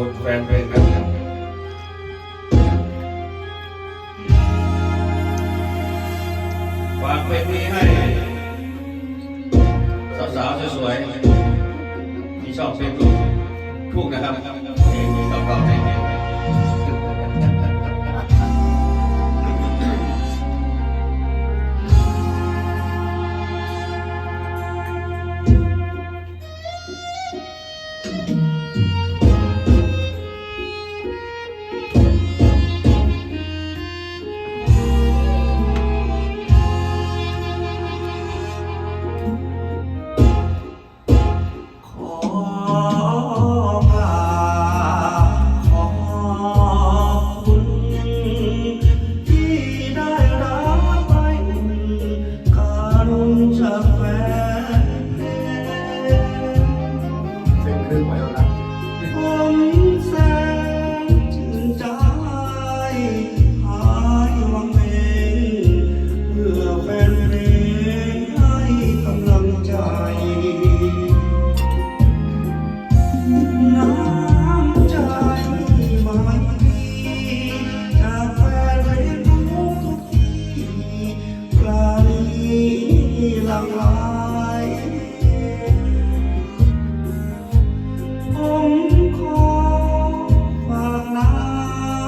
คุณแฟนเพลงนะครับฝากเพลงนี้ให้สาวๆสวยๆที่ชอบเพลงลูกทุ่งนะครับเพลงนี้เก่าๆเพลงนี้ หลั่งไหลผมขอฝากน้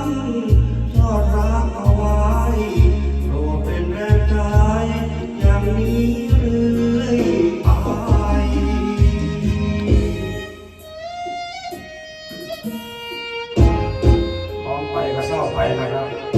ำทอดรักเอาไว้โปรเป็นแรงใจอย่างนี้เรื่อยไป พร้อมไปก็เศร้าไปนะครับ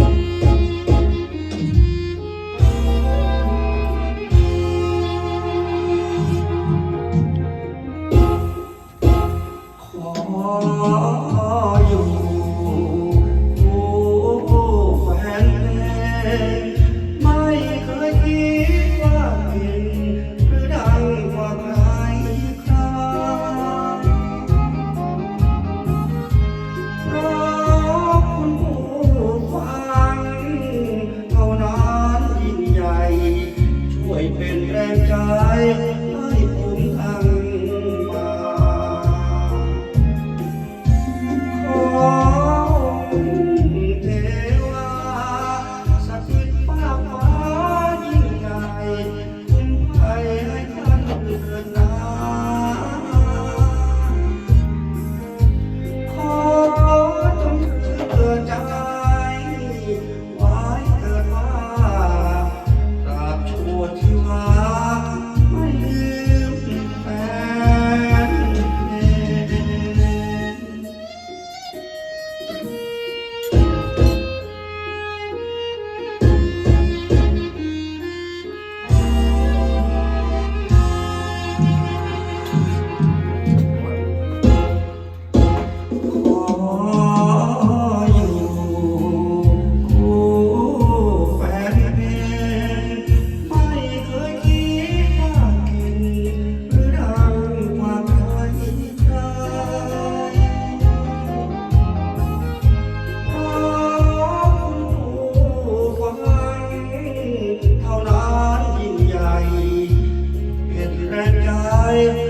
Messiah